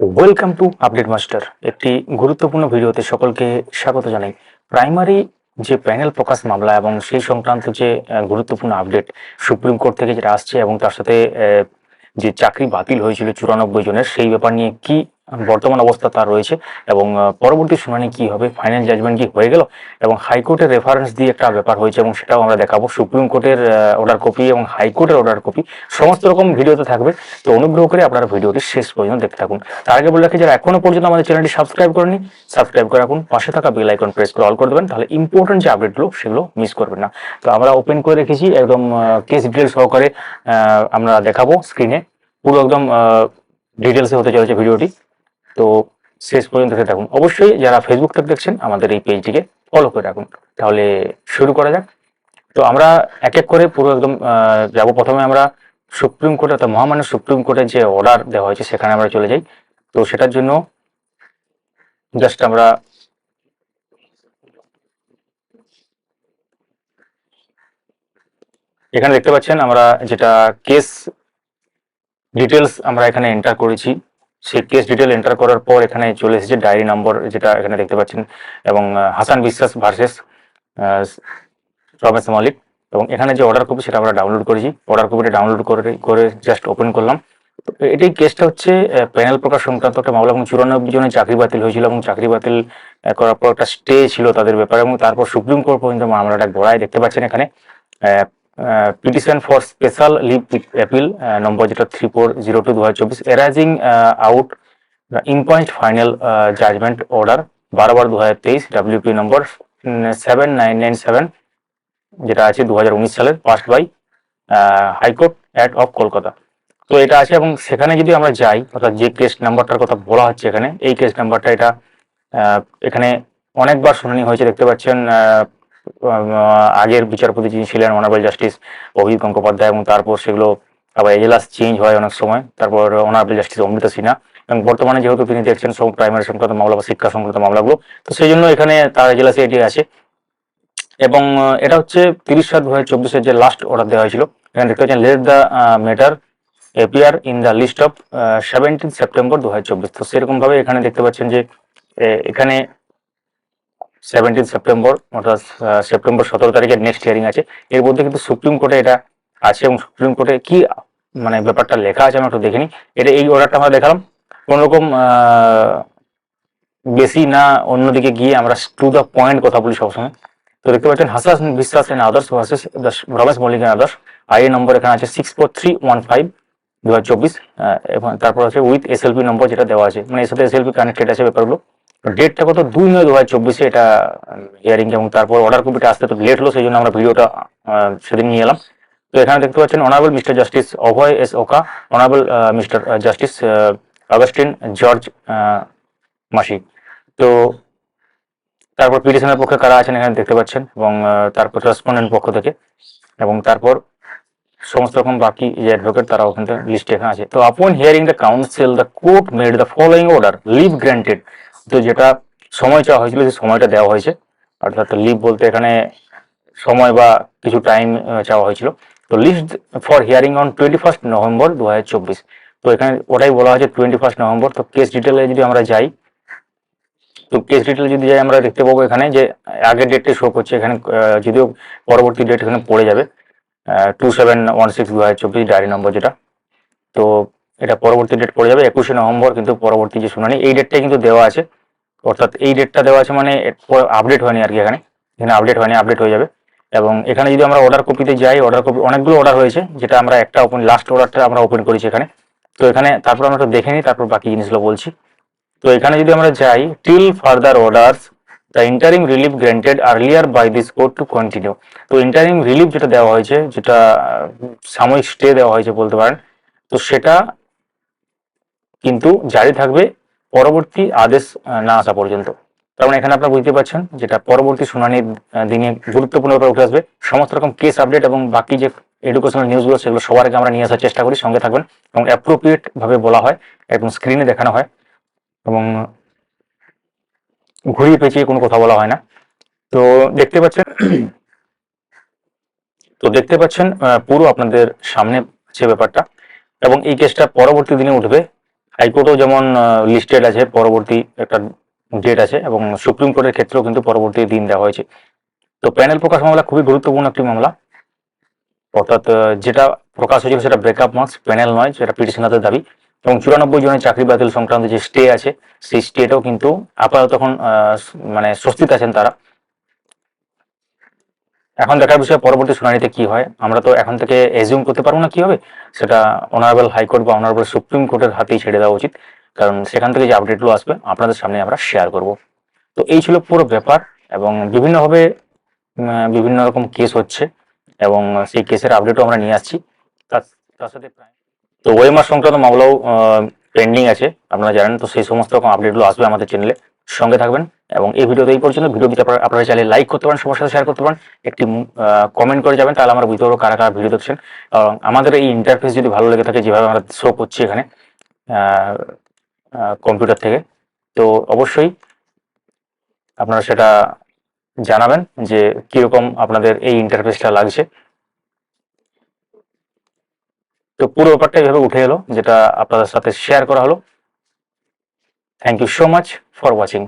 Welcome to update master একটি গুরুত্বপূর্ণ ভিডিওতে সকলকে স্বাগত জানাই। প্রাইমারি যে প্যানেল প্রকাশ মামলা এবং সেই সংক্রান্ত যে গুরুত্বপূর্ণ আপডেট সুপ্রিম কোর্ট থেকে যেটা আসছে এবং তার সাথে যে চাকরি বাতিল হয়েছিল চুরানব্বই জনের, সেই ব্যাপার নিয়ে কি বর্তমান অবস্থা তার রয়েছে এবং পরবর্তী শুনানি কি হবে ফাইনাল জাজমেন্ট কি হয়ে গেল এবং হাইকোর্টের রেফারেন্স দিয়ে একটা ব্যাপার হয়েছে এবং সেটাও আমরা দেখাবো। সুপ্রিম কোর্টের অর্ডার কপি এবং হাইকোর্টের অর্ডার কপি সমস্ত রকম ভিডিওতে থাকবে। তো অনুগ্রহ করে আপনারা ভিডিওটি শেষ পর্যন্ত দেখতে থাকুন। তার আগে বলে রাখি, যারা এখনও পর্যন্ত আমাদের চ্যানেলটি সাবস্ক্রাইব করেনি সাবস্ক্রাইব করে রাখুন। পাশে থাকা বেল আইকন প্রেস করে অল করে দেবেন, তাহলে ইম্পর্টেন্ট যে আপডেটগুলো সেগুলো মিস করবেন না। তো আমরা ওপেন করে রেখেছি, একদম কেস ডিটেল সহকারে আমরা দেখাবো স্ক্রিনে পুরো একদম ডিটেলসে হতে চলেছে ভিডিওটি তো শেষ পর্যন্ত দেখতে থাকুন। অবশ্যই যারা ফেসবুক থেকে দেখছেন, আমাদের এই পেজটিকে ফলো করে রাখুন। তাহলে শুরু করা যাক। তো আমরা এক এক করে পুরো একদম যাব। প্রথমে আমরা সুপ্রিম কোর্ট অর্থাৎ মহামান্য সুপ্রিম কোর্টের যে অর্ডার দেওয়া হয়েছে, সেখানে আমরা চলে যাই। তো সেটার জন্য জাস্ট আমরা এখানে দেখতে পাচ্ছেন, আমরা যেটা কেস ডিটেলস আমরা এখানে এন্টার করেছি। সেই কেস ডিটেল এন্টার করার পর এখানে চলে এসেছে ডায়েরি নম্বর যেটা এখানে দেখতে পাচ্ছেন, এবং হাসান বিশ্বাস ভার্সেস রমেশ মালিক। এবং এখানে যে অর্ডার কপি সেটা আমরা ডাউনলোড করেছি। অর্ডার কপিটা ডাউনলোড করে করে জাস্ট ওপেন করলাম। তো এটাই কেসটা হচ্ছে প্যানেল প্রকাশ সংক্রান্ত একটা মামলা। এবং চুরানব্বই জনের চাকরি বাতিল হয়েছিল এবং চাকরি বাতিল করার পর একটা স্টে ছিল তাদের ব্যাপারে। এবং তারপর সুপ্রিম কোর্ট পর্যন্ত মামলাটা গড়ায় দেখতে পাচ্ছেন এখানে। Petition for special leave appeal number যেটা থ্রি ফোর জিরো টু দু হাজার চব্বিশ arising out impugned final judgement order বারো বার দু হাজার তেইশ WP number seven nine nine seven যেটা আছে দু হাজার উনিশ সালের passed by high court at of Kolkata তো এটা আছে এবং সেখানে যদি আমরা যাই, অর্থাৎ যে কেস নাম্বারটার কথা বলা হচ্ছে এখানে, এই কেস নাম্বারটা এটা এখানে অনেকবার শুনানি হয়েছে, দেখতে পাচ্ছেন আগের বিচারপতি যিনি ছিলেন, অনারেবল জাস্টিস অভিজিৎ গঙ্গোপাধ্যায় এবং তারপর সেগুলো আবার এজলাস চেঞ্জ হয় অনেক সময়। তারপর অনারেবল জাস্টিস অমৃতা সিনহা এবং বর্তমানে যেহেতু তিনি দেখছেন সব প্রাইমারি সংক্রান্ত মামলা বা শিক্ষা সংক্রান্ত মামলাগুলো, তো সেই জন্য এখানে তার এজলাসে এটি আছে। এবং এটা হচ্ছে তিরিশ সাত দু হাজার চব্বিশের যে লাস্ট অর্ডার দেওয়া হয়েছিল, এখানে দেখতে পাচ্ছেন let the matter appear in the list of seventeen September দু হাজার চব্বিশ। তো সেরকমভাবে এখানে দেখতে পাচ্ছেন যে এখানে সেভেন্টিন সেপ্টেম্বর অর্থাৎ সেপ্টেম্বর সতেরো তারিখের নেক্সট হিয়ারিং আছে। এর মধ্যে কিন্তু সুপ্রিম কোর্টে এটা আছে এবং সুপ্রিম কোর্টে কি মানে ব্যাপারটা লেখা আছে আমি একটু দেখিনি এটা এই অর্ডারটা আমরা দেখালাম। কোন রকম আহ, বেশি না অন্যদিকে গিয়ে আমরা টু দ্য পয়েন্ট কথা বলি সবসময়। তো দেখতে পাচ্ছেন হাসাস Biswas and others versus Ramesh Mallick and others I number এখানে আছে six four three one five দু হাজার চব্বিশ এবং তারপর আছে উইথ এসএলপি নম্বর যেটা দেওয়া আছে। মানে এর সাথে এসএলপি কানেক্টেড আছে ব্যাপারগুলো। ডেটটা কত? দুই নয় দু হাজার চব্বিশে এটা হিয়ারিং এবং তারপর অর্ডার কপিটা আসতে তো লেট হলো সেই জন্য আমরা ভিডিওটা সেদিন নিয়ে এলাম। তো এখানে দেখতে পাচ্ছেন honourable mister justice Abhay S Oka honourable mister justice Augustine George Masih. তো তারপর পিটিশনের পক্ষে কারা আছেন এখানে দেখতে পাচ্ছেন এবং তারপর রেসপন্ডেন্ট পক্ষ থেকে এবং তারপর সমস্ত রকম বাকি যে অ্যাডভোকেট তারা ওখানে লিস্টে এখানে আছে। তো upon hearing the counsel the court made the following order leave granted তো যেটা সময় চাওয়া হয়েছিল সেই সময়টা দেওয়া হয়েছে। অর্থাৎ লিভ বলতে এখানে সময় বা কিছু টাইম চাওয়া হয়েছিল। তো list for hearing on twenty first November দু হাজার চব্বিশ। তো এখানে ওটাই বলা হয়েছে টোয়েন্টি ফার্স্ট নভেম্বর তো কেস ডিটেলে যদি আমরা যাই, তো কেস ডিটেল যদি যাই, আমরা দেখতে পাবো এখানে যে আগের ডেটটা শো করছে। এখানে যদিও পরবর্তী ডেট এখানে পড়ে যাবে টু সেভেন ওয়ান সিক্স দু হাজার চব্বিশ ডায়েরি নম্বর যেটা। তো এটা পরবর্তী ডেট পড়ে যাবে, একুশে নভেম্বর, কিন্তু পরবর্তী যে শুনানি, এই ডেটটাই কিন্তু দেওয়া আছে। অর্থাৎ এই ডেটটা দেওয়া আছে মানে আপডেট হয়নি আর কি এখানে। এখানে আপডেট হয়নি আপডেট হয়ে যাবে। এবং এখানে যদি আমরা অর্ডার কপিতে যাই অর্ডার কপি অনেকগুলো অর্ডার হয়েছে, যেটা আমরা একটা ওপেন লাস্ট অর্ডারটা আমরা ওপেন করেছি এখানে। তো এখানে তারপর আমরা দেখে নিই, তারপর বাকি জিনিসগুলো বলছি। তো এখানে যদি আমরা যাই till further orders the interim relief granted earlier by this court to continue তো ইন্টারিম রিলিফ যেটা দেওয়া হয়েছে, যেটা, সাময়িক স্টে দেওয়া হয়েছে বলতে পারেন, তো সেটা কিন্তু জারি থাকবে পরবর্তী আদেশ না আসা পর্যন্ত। তার মানে এখানে আপনারা বুঝতে পারছেন যেটা পরবর্তী শুনানির দিনে গুরুত্বপূর্ণ ব্যাপার উঠে আসবে। সমস্ত রকম কেস আপডেট এবং বাকি যে এডুকেশনাল নিউজগুলো সেগুলো সবার আগে আমরা নিয়ে আসার চেষ্টা করি, সঙ্গে থাকবেন এবং অ্যাপ্রোপ্রিয়েট ভাবে বলা হয় এবং স্ক্রিনে দেখানো হয় এবং ঘুরিয়ে পেঁচিয়ে কোনো কথা বলা হয় না। তো দেখতে পাচ্ছেন, তো দেখতে পাচ্ছেন পুরো আপনাদের সামনে যে ব্যাপারটা এবং এই কেসটা পরবর্তী দিনে উঠবে হাইকোর্টও যেমন লিস্টেড আছে পরবর্তী একটা ডেট আছে এবং সুপ্রিম কোর্টের ক্ষেত্রেও কিন্তু পরবর্তী দিন দেওয়া হয়েছে। তো প্যানেল প্রকাশ মামলা খুবই গুরুত্বপূর্ণ একটি মামলা। অর্থাৎ যেটা প্রকাশ হয়েছিল সেটা ব্রেকআপ মার্কস প্যানেল নয় সেটা পিটিশনারদের দাবি। এবং চুরানব্বই জনের চাকরি বাতিল সংক্রান্ত যে স্টে আছে সেই স্টেটাও কিন্তু আপাতত আহ, মানে স্বস্তিতে আছেন তারা। এখন দেখার বিষয় পরবর্তী শুনানিতে কি হয়, আমরা তো এখন থেকে এজিউম করতে পারব না কি হবে সেটা অনারেবল হাইকোর্ট বা অনারেবল সুপ্রিম কোর্টের হাতেই ছেড়ে দেওয়া উচিত, কারণ সেখান থেকে যে আপডেটগুলো আসবে, আপনাদের সামনে আমরা শেয়ার করব। তো এই ছিল পুরো ব্যাপার, এবং বিভিন্নভাবে বিভিন্ন রকম কেস হচ্ছে, এবং সেই কেসের আপডেটও আমরা নিয়ে আসছি। তার সাথে তো ওয়েমার সংক্রান্ত মামলাও পেন্ডিং আছে, আপনারা জানেন, তো সেই সমস্ত রকম আপডেটগুলো আসবে আমাদের চ্যানেলে সঙ্গে থাকবেন। এবং এই ভিডিওতে এই পর্যন্ত। ভিডিওটি আপনারা চাইলে লাইক করতে পারেন সবার সাথে শেয়ার করতে পারেন। একটি কমেন্ট করে যাবেন, তাহলে আমরা বুঝতে পারব কারা কারা ভিডিও দেখছেন। এবং আমাদের এই ইন্টারফেস যদি ভালো লেগে থাকে, যেভাবে আমরা শো করছি এখানে কম্পিউটার থেকে, তো অবশ্যই আপনারা সেটা জানাবেন যে কীরকম আপনাদের এই ইন্টারফেসটা লাগছে। তো পুরো ব্যাপারটা এভাবে উঠে এলো, যেটা আপনাদের সাথে শেয়ার করা হলো। Thank you so much for watching